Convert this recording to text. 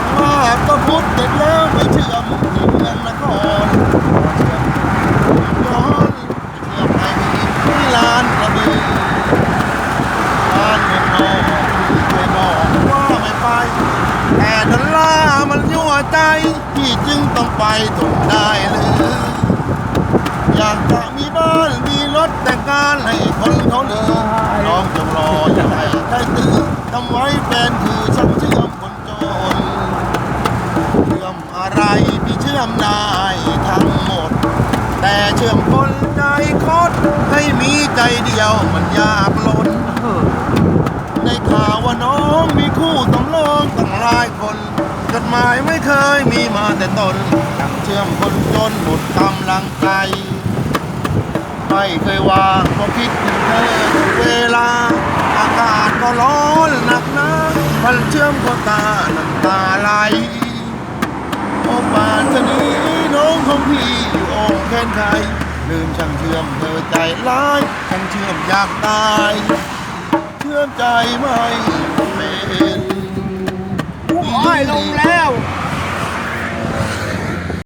บก็พุทธเสร็จแล้วไปเชื่อมที่เมืองนครย้อนเชื่อมไปที่ลานกระบือลานเมืองนอกที่เคยบอกว่าไม่ไป แต่ดอลลาร์มันยั่วใจพี่จึงต้องไปตรงได้เลยอยากจะมีบ้านมีรถแต่งงานให้คนเขาเลยน้องจงรออย่าให้ใครตื่นทำไว้แฟนคือ ชื่อมได้ทั้งหมด แต่เชื่อมคนใจคดให้มีใจเดียวมันยากล้นในข่าวว่าน้องมีคู่สำรองตั้งหลายคนจดหมายไม่เคยมีมาแต่ตนยังเชื่อมคนจนหมดกำลังใจไม่เคยว่างก็คิดถึงเธอทุกเวลา อากาศก็ร้อนหนักนะมันเชื่อมก็ตาน้ำตาไหล อ้ป่านชะนี้น้องของพี่อยู่องแค้นใครลืมช่างเชื่อมเธอใจร้ายช่างเชื่อมอยากตาย เชื่อมใจไม่เป็น